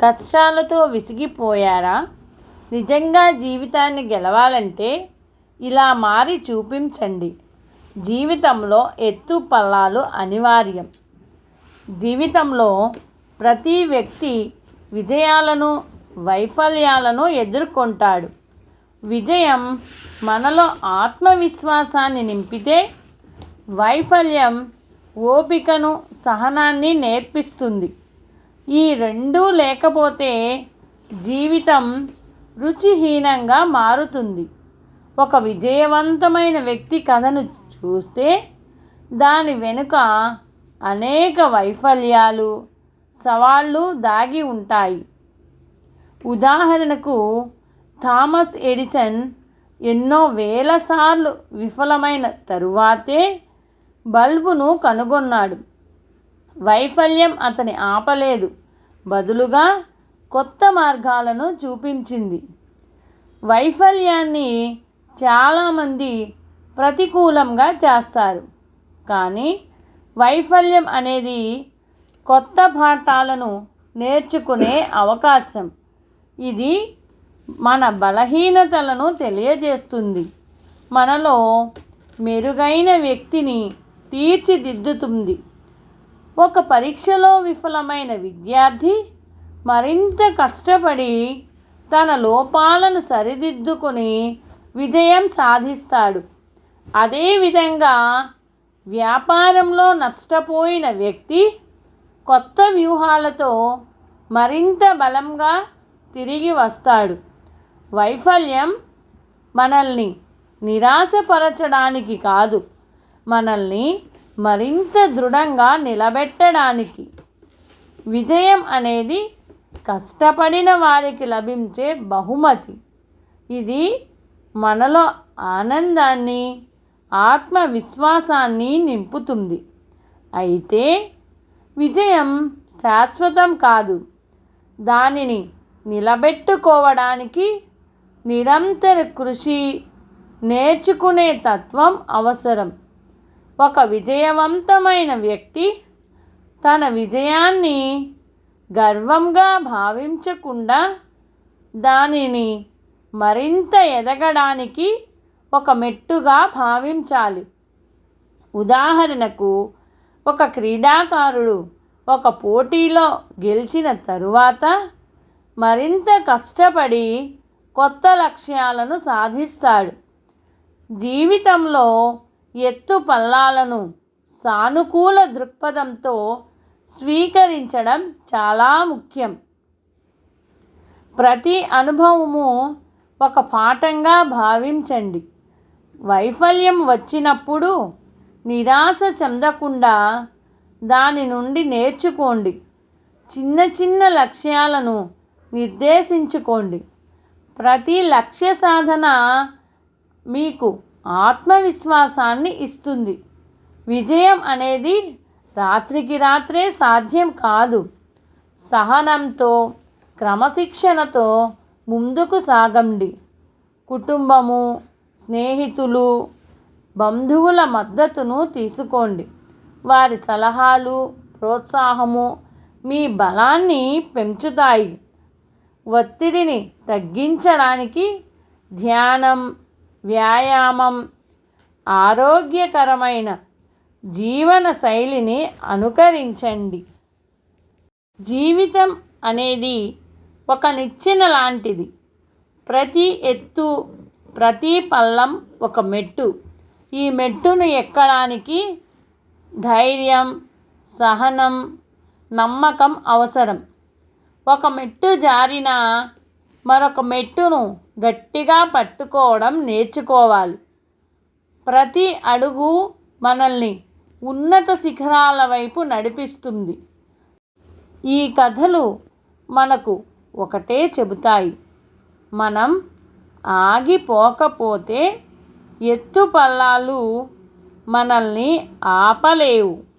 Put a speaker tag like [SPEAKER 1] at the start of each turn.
[SPEAKER 1] కష్టాలతో విసిగిపోయారా? నిజంగా జీవితాన్ని గెలవాలంటే ఇలా మారి చూపించండి. జీవితంలో ఎత్తు పల్లాలు అనివార్యం. జీవితంలో ప్రతి వ్యక్తి విజయాలను వైఫల్యాలను ఎదుర్కొంటాడు. విజయం మనలో ఆత్మవిశ్వాసాన్ని నింపితే వైఫల్యం ఓపికను సహనాన్ని నేర్పిస్తుంది. ఈ రెండూ లేకపోతే జీవితం రుచిహీనంగా మారుతుంది. ఒక విజయవంతమైన వ్యక్తి కథను చూస్తే దాని వెనుక అనేక వైఫల్యాలు సవాళ్ళు దాగి ఉంటాయి. ఉదాహరణకు థామస్ ఎడిసన్ ఎన్నో వేల సార్లు విఫలమైన తరువాతే బల్బును కనుగొన్నాడు. వైఫల్యం అతని ఆపలేదు. బదులుగా కొత్త మార్గాలను చూపించింది. వైఫల్యాన్ని చాలామంది ప్రతికూలంగా చేస్తారు. కానీ వైఫల్యం అనేది కొత్త పాఠాలను నేర్చుకునే అవకాశం. ఇది మన బలహీనతలను తెలియజేస్తుంది. మనలో మెరుగైన వ్యక్తిని తీర్చిదిద్దుతుంది. ఒక పరీక్షలో విఫలమైన విద్యార్థి మరింత కష్టపడి తన లోపాలను సరిదిద్దుకొని విజయం సాధిస్తాడు. అదేవిధంగా వ్యాపారంలో నష్టపోయిన వ్యక్తి కొత్త వ్యూహాలతో మరింత బలంగా తిరిగి వస్తాడు. వైఫల్యం మనల్ని నిరాశపరచడానికి కాదు మనల్ని మరింత దృఢంగా నిలబెట్టడానికి. విజయం అనేది కష్టపడిన వారికి లభించే బహుమతి. ఇది మనలో ఆనందాన్ని ఆత్మవిశ్వాసాన్ని నింపుతుంది. అయితే విజయం శాశ్వతం కాదు. దానిని నిలబెట్టుకోవడానికి నిరంతర కృషి నేర్చుకునే తత్వం అవసరం. ఒక విజయవంతమైన వ్యక్తి తన విజయాన్ని గర్వంగా భావించకుండా దానిని మరింత ఎదగడానికి ఒక మెట్టుగా భావించాలి. ఉదాహరణకు ఒక క్రీడాకారుడు ఒక పోటీలో గెలిచిన తరువాత మరింత కష్టపడి కొత్త లక్ష్యాలను సాధిస్తాడు. జీవితంలో ఎత్తు పల్లాలను సానుకూల దృక్పథంతో స్వీకరించడం చాలా ముఖ్యం. ప్రతి అనుభవము ఒక పాఠంగా భావించండి. వైఫల్యం వచ్చినప్పుడు నిరాశ చెందకుండా దాని నుండి నేర్చుకోండి. చిన్న చిన్న లక్ష్యాలను నిర్దేశించుకోండి. ప్రతి లక్ష్య సాధన మీకు ఆత్మవిశ్వాసాన్ని ఇస్తుంది. విజయం అనేది రాత్రికి రాత్రే సాధ్యం కాదు. సహనంతో క్రమశిక్షణతో ముందుకు సాగండి. కుటుంబము స్నేహితులు బంధువుల మద్దతును తీసుకోండి. వారి సలహాలు ప్రోత్సాహము మీ బలాన్ని పెంచుతాయి. ఒత్తిడిని తగ్గించడానికి ధ్యానం వ్యాయామం ఆరోగ్యకరమైన జీవన శైలిని అనుకరించండి. జీవితం అనేది ఒక నిచ్చెన లాంటిది. ప్రతి ఎత్తు ప్రతి పల్లం ఒక మెట్టు. ఈ మెట్టును ఎక్కడానికి ధైర్యం సహనం నమ్మకం అవసరం. ఒక మెట్టు జారిన మరొక మెట్టును గట్టిగా పట్టుకోవడం నేర్చుకోవాలి. ప్రతి అడుగు మనల్ని ఉన్నత శిఖరాల వైపు నడిపిస్తుంది. ఈ కథలు మనకు ఒకటే చెబుతాయి. మనం ఆగిపోకపోతే ఎత్తు పల్లాలు మనల్ని ఆపలేవు.